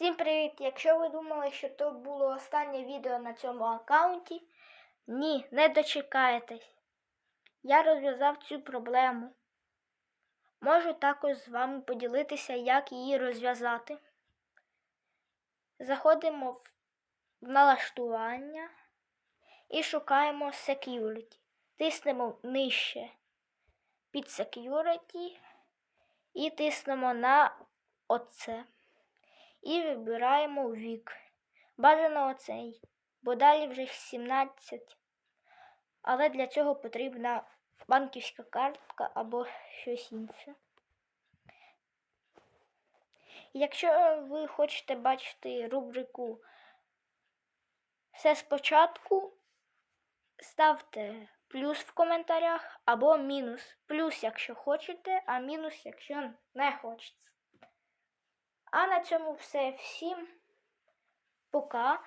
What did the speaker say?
Всім привіт! Якщо ви думали, що то було останнє відео на цьому аккаунті, ні, не дочекаєтесь. Я розв'язав цю проблему. Можу також з вами поділитися, як її розв'язати. Заходимо в налаштування і шукаємо Security. Тиснемо нижче під Security і тиснемо на оце. І вибираємо вік. Бажано оцей, бо далі вже 17. Але для цього потрібна банківська картка або щось інше. Якщо ви хочете бачити рубрику все спочатку, ставте плюс в коментарях або мінус. Плюс, якщо хочете, а мінус, якщо не хочете. А на цьому все. Всім пока.